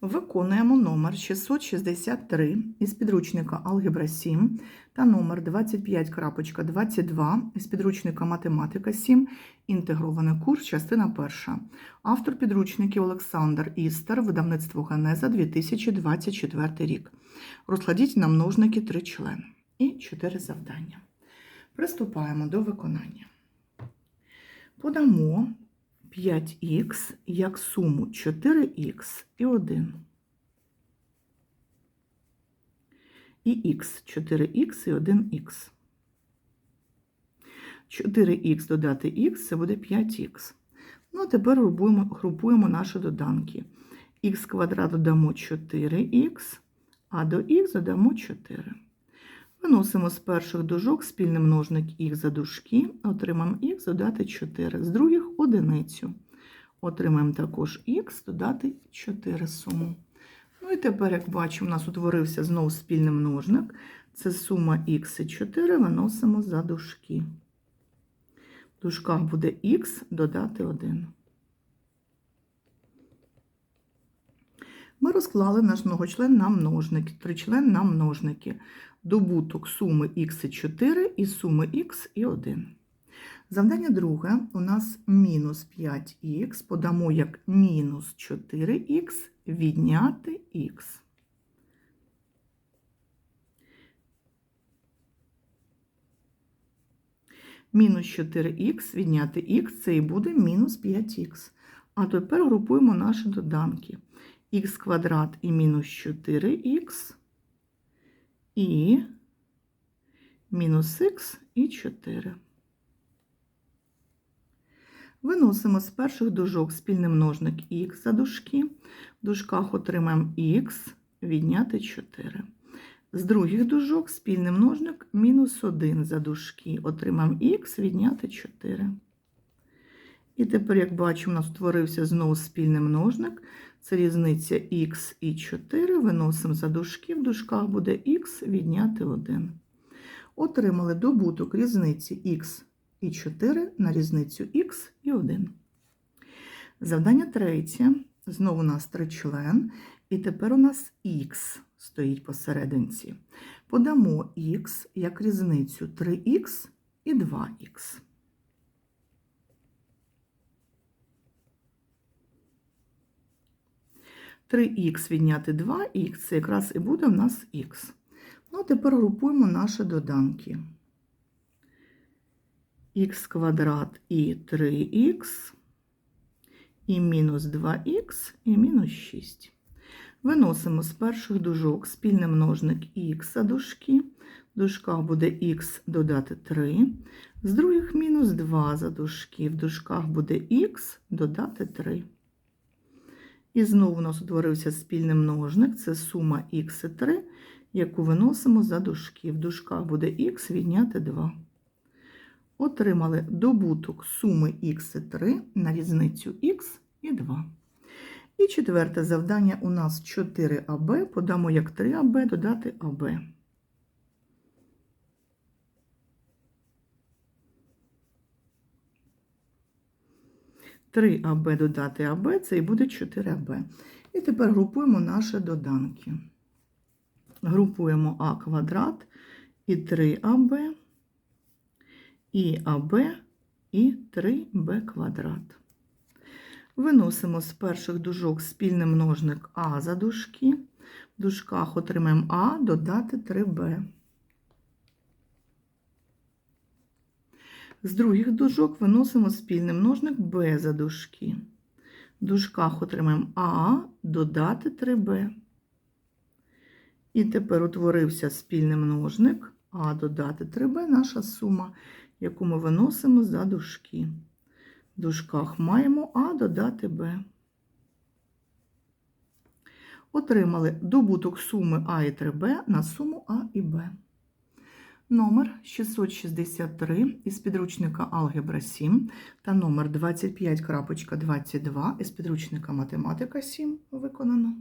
Виконуємо номер 663 із підручника Алгебра 7 та номер 25.22 із підручника Математика 7, інтегрований курс, частина 1. Автор підручників Олександр Істер, видавництво Генеза 2024 рік. Розкладіть на множники три члени і чотири завдання. Приступаємо до виконання. Подамо 5х як суму 4х і 1. І х 4х і 1х. 4х додати х це буде 5х. Ну, а тепер групуємо, групуємо наші доданки. х квадрат додамо 4х, а до х додамо 4. Виносимо з перших дужок спільний множник х за дужки, отримаємо х додати 4, з других одиницю. Отримаємо також х додати 4 суму. Ну і тепер, як бачимо, у нас утворився знову спільний множник. Це сума х і 4 виносимо за дужки. В дужках буде х додати 1. Ми розклали наш многочлен на множники, тричлен на множники. Добуток суми х і 4 і суми х і 1. Завдання друге у нас мінус 5х, подамо як мінус 4х відняти х. Мінус 4х відняти х, це і буде мінус 5х. А тепер групуємо наші доданки. Х квадрат і мінус 4х і мінус х і 4. Виносимо з перших дужок спільний множник х за дужки. В дужках отримаємо х відняти 4. З других дужок спільний множник мінус 1 за дужки. Отримаємо х відняти 4. І тепер, як бачимо, у нас утворився знову спільний множник. Це різниця х і 4. Виносимо за дужки. В дужках буде х відняти 1. Отримали добуток різниці х і 4 на різницю х і 1. Завдання третє. Знову у нас тричлен. І тепер у нас х стоїть посерединці. Подамо х як різницю 3х і 2х. Три х відняти 2х, це якраз і буде в нас х. Ну, тепер групуємо наші доданки. х квадрат і 3х, і мінус 2х, і мінус 6. Виносимо з перших дужок спільний множник х дужки. Дужках буде х додати 3. З других мінус 2 за дужки. В дужках буде х додати 3. І знову у нас утворився спільний множник. Це сума х і 3, яку виносимо за дужки. В дужках буде х відняти 2. Отримали добуток суми х і 3 на різницю х і 2. І четверте завдання у нас 4АБ, подамо як 3АБ додати АБ. Три АБ додати АБ, це і буде 4АБ. І тепер групуємо наші доданки. Групуємо А квадрат і 3АБ, і АБ, і 3Б квадрат. Виносимо з перших дужок спільний множник А за дужки. В дужках отримаємо А додати 3Б. З других дужок виносимо спільний множник Б за дужки. В дужках отримаємо А додати 3Б. І тепер утворився спільний множник А додати 3Б, наша сума, яку ми виносимо за дужки. В дужках маємо А додати Б. Отримали добуток суми А і 3Б на суму А і Б. Номер 663 із підручника Алгебра 7 та номер 25.22 із підручника Математика 7 виконано.